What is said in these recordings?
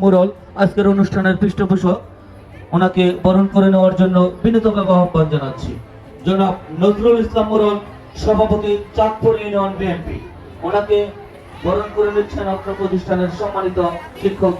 মুরল, আজকের অনুষ্ঠানের পৃষ্ঠপোষক, ওনাকে বরণ করে নেওয়ার জন্য বিনীতভাবে আহ্বান জানাচ্ছি। জনাব নজরুল ইসলাম মুরল, সভাপতি চাঁদপুর ইউনিয়ন বিএনপি ওনাকে বরণ করে নিচ্ছেন আপনার প্রতিষ্ঠানের সম্মানিত শিক্ষক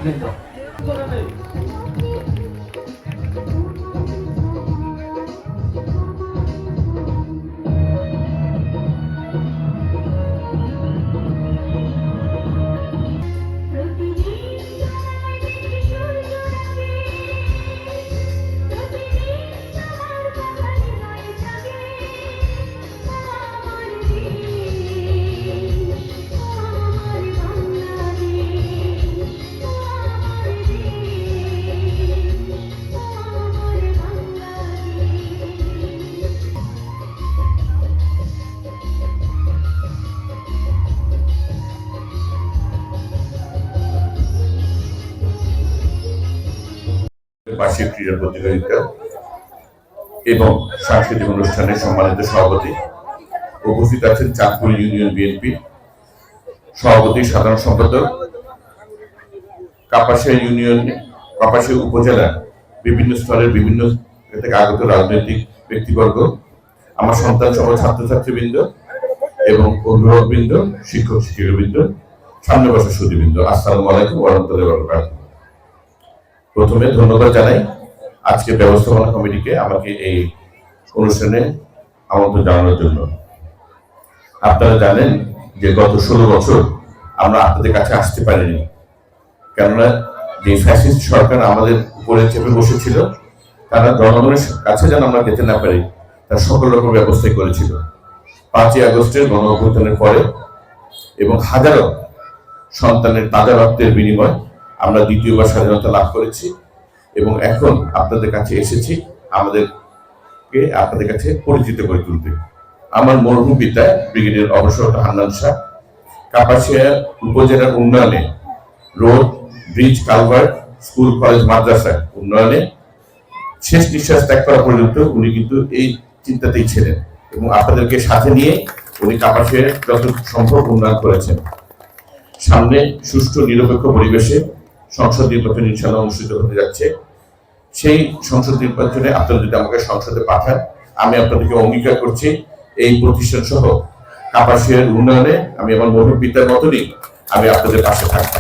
বার্ষিক ক্রীড়া প্রতিযোগিতা এবং সাংস্কৃতিক অনুষ্ঠানের সম্মানিত সভাপতি উপস্থিত আছেন চাঁদপুর ইউনিয়ন বিএনপি সভাপতি, সাধারণ সম্পাদক, কাপাসিয়া ইউনিয়ন, কাপাসিয়া উপজেলা বিভিন্ন স্তরের বিভিন্ন থেকে আগত রাজনৈতিক ব্যক্তিবর্গ, আমার সন্তান সহ ছাত্রছাত্রীবৃন্দ এবং অভিভাবকবৃন্দ শিক্ষক শিক্ষিকাবৃন্দ সামনে বসা সুদীবৃন্দ আসসালামু আলাইকুম ওরহমতুল্লাহ প্রথমে ধন্যবাদ জানাই। আজকে ব্যবস্থাপনা কমিটিকে আমাকে এই অনুষ্ঠানে আমন্ত্রণ জানানোর জন্য। আপনারা জানেন যে গত ষোলো বছর আমরা আপনাদের কাছে আসতে পারিনি। কেননা যে ফ্যাসিস্ট সরকার আমাদের উপরে চেপে বসেছিল, তারা জনগণের কাছে যেন আমরা যেতে না পারি, তার সকল রকম ব্যবস্থাই করেছিল। পাঁচই আগস্টের গণ অভ্যুত্থানের পরে এবং হাজারো সন্তানের তাজা রক্তের বিনিময় আমরা দ্বিতীয়বার স্বাধীনতা লাভ করেছি এবং এখন আপনাদের কাছে এসেছি আমাদেরকে আপনাদের কাছে পরিচিত করে তুলতে। আমার মরহুম পিতা, ব্রিগেডিয়ার অবসরত হান্নান শাহ কাপাসিয়া উপজেলার উন্নয়নে road, bridge, culvert, school, college, মাদ্রাসা উন্নয়নে শেষ নিঃশ্বাস ত্যাগ করা পর্যন্ত উনি কিন্তু এই চিন্তাতেই ছিলেন এবং আপনাদেরকে সাথে নিয়ে উনি কাপাসিয়া যত সম্ভব উন্নয়ন করেছেন। সামনে সুষ্ঠু, নিরপেক্ষ পরিবেশে সংসদ নির্বাচন ইনশাল্লাহ অনুষ্ঠিত হতে যাচ্ছে। সেই সংসদ নির্বাচনে আপনারা যদি আমাকে সংসদে পাঠান, আমি আপনাদেরকে অঙ্গীকার করছি, এই প্রতিষ্ঠান সহ কাপাসিয়ার উন্নয়নে আমি আমার মহিম পিতার মতনই আমি আপনাদের পাশে থাকব।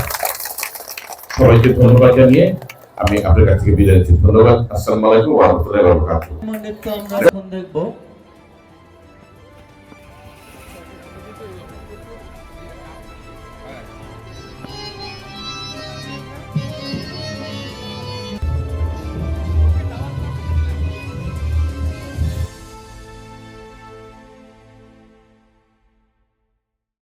সবাইকে ধন্যবাদ জানিয়ে আমি আপনার কাছ থেকে বিদায় নিচ্ছি। ধন্যবাদ। আসসালামু আলাইকুম ওয়া